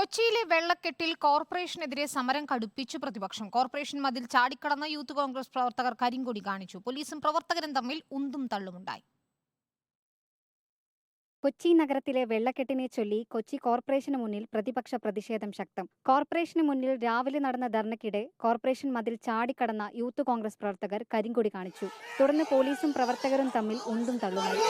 കൊച്ചിയിലെ വെള്ളക്കെട്ടിൽ കോർപ്പറേഷനെതിരെ സമരം കടുപ്പിച്ചു പ്രതിപക്ഷം. കോർപ്പറേഷൻ മതിൽ ചാടിക്കടന്ന യൂത്ത് കോൺഗ്രസ് പ്രവർത്തകർ കരിങ്കൊടി കാണിച്ചു. പോലീസും പ്രവർത്തകരും തമ്മിൽ ഉന്തും തള്ളുമുണ്ടായി. കൊച്ചി നഗരത്തിലെ വെള്ളക്കെട്ടിനെ ചൊല്ലി കൊച്ചി കോർപ്പറേഷന് മുന്നിൽ പ്രതിപക്ഷ പ്രതിഷേധം ശക്തം. കോർപ്പറേഷന് മുന്നിൽ രാവിലെ നടന്ന ധർണയ്ക്കിടെ കോർപ്പറേഷൻ മതിൽ ചാടിക്കടന്ന യൂത്ത് കോൺഗ്രസ് പ്രവർത്തകർ കരിങ്കൊടി കാണിച്ചു. തുടർന്ന് പോലീസും പ്രവർത്തകരും തമ്മിൽ ഉന്തും തള്ളുമായി.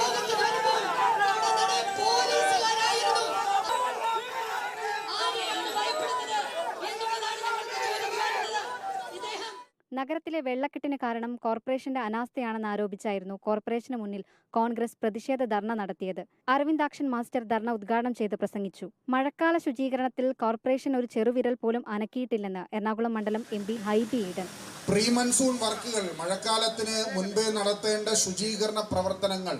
നഗരത്തിലെ വെള്ളക്കെട്ടിന് കാരണം കോർപ്പറേഷന്റെ അനാസ്ഥയാണെന്ന് ആരോപിച്ചായിരുന്നു കോർപ്പറേഷന് മുന്നിൽ കോൺഗ്രസ് പ്രതിഷേധ ധർണ നടത്തിയത്. അരവിന്ദാക്ഷൻ മാസ്റ്റർ ധർണ ഉദ്ഘാടനം ചെയ്ത് പ്രസംഗിച്ചു. മഴക്കാല ശുചീകരണത്തിൽ കോർപ്പറേഷൻ ഒരു ചെറുവിരൽ പോലും അനക്കിയിട്ടില്ലെന്ന് എറണാകുളം മണ്ഡലം M P Hibi Eden. Pre monsoon വർക്കുകൾ മഴക്കാലത്തിന് മുൻപേ നടത്തേണ്ട ശുചീകരണ പ്രവർത്തനങ്ങൾ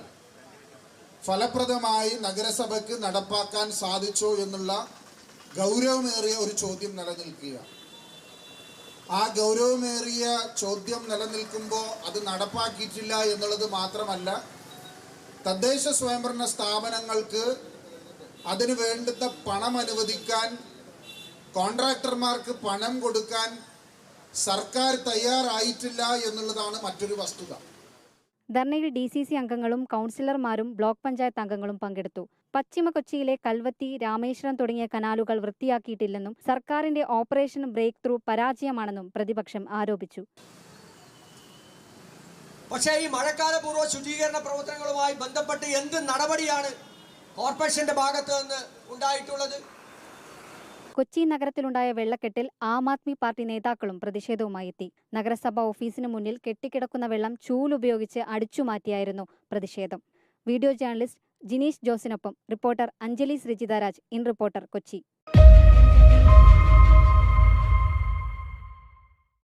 ഫലപ്രദമായി നഗരസഭയ്ക്ക് നടപ്പാക്കാൻ സാധിച്ചോ എന്നുള്ള ഗൗരവമേറിയ ഒരു ചോദ്യം നിലനിൽക്കുക ആ ഗൗരവമേറിയ ചോദ്യം നിലനിൽക്കുമ്പോൾ അത് നടപ്പാക്കിയിട്ടില്ല എന്നുള്ളത് മാത്രമല്ല തദ്ദേശ സ്വയംഭരണ സ്ഥാപനങ്ങൾക്ക് അതിന് വേണ്ടുന്ന പണം അനുവദിക്കാൻ കോൺട്രാക്ടർമാർക്ക് പണം കൊടുക്കാൻ സർക്കാർ തയ്യാറായിട്ടില്ല എന്നുള്ളതാണ് മറ്റൊരു വസ്തുത. ധർണയിൽ ഡി സി സി അംഗങ്ങളും കൗൺസിലർമാരും ബ്ലോക്ക് പഞ്ചായത്ത് അംഗങ്ങളും പങ്കെടുത്തു. പശ്ചിമ കൊച്ചിയിലെ കൽവത്തി രാമേശ്വരം തുടങ്ങിയ കനാലുകൾ വൃത്തിയാക്കിയിട്ടില്ലെന്നും സർക്കാരിന്റെ ഓപ്പറേഷൻ ബ്രേക്ക് ത്രൂ പരാജയമാണെന്നും പ്രതിപക്ഷം ആരോപിച്ചു. പക്ഷേ ഈ മഴക്കാലപൂർവ ശുചീകരണ പ്രവർത്തനങ്ങളുമായി ബന്ധപ്പെട്ട് എന്ത് നടപടിയാണ് കോർപ്പറേഷന്റെ ഭാഗത്ത് നിന്ന് ഉണ്ടായിട്ടുള്ളത്? കൊച്ചി നഗരത്തിലുണ്ടായ വെള്ളക്കെട്ടിൽ ആം ആദ്മി പാർട്ടി നേതാക്കളും പ്രതിഷേധവുമായി എത്തി. നഗരസഭാ ഓഫീസിന് മുന്നിൽ കെട്ടിക്കിടക്കുന്ന വെള്ളം ചൂലുപയോഗിച്ച് അടിച്ചുമാറ്റിയായിരുന്നു പ്രതിഷേധം. Video journalist Jineesh ജോസിനൊപ്പം reporter Anjali Sreejitharaj in reporter Kochi.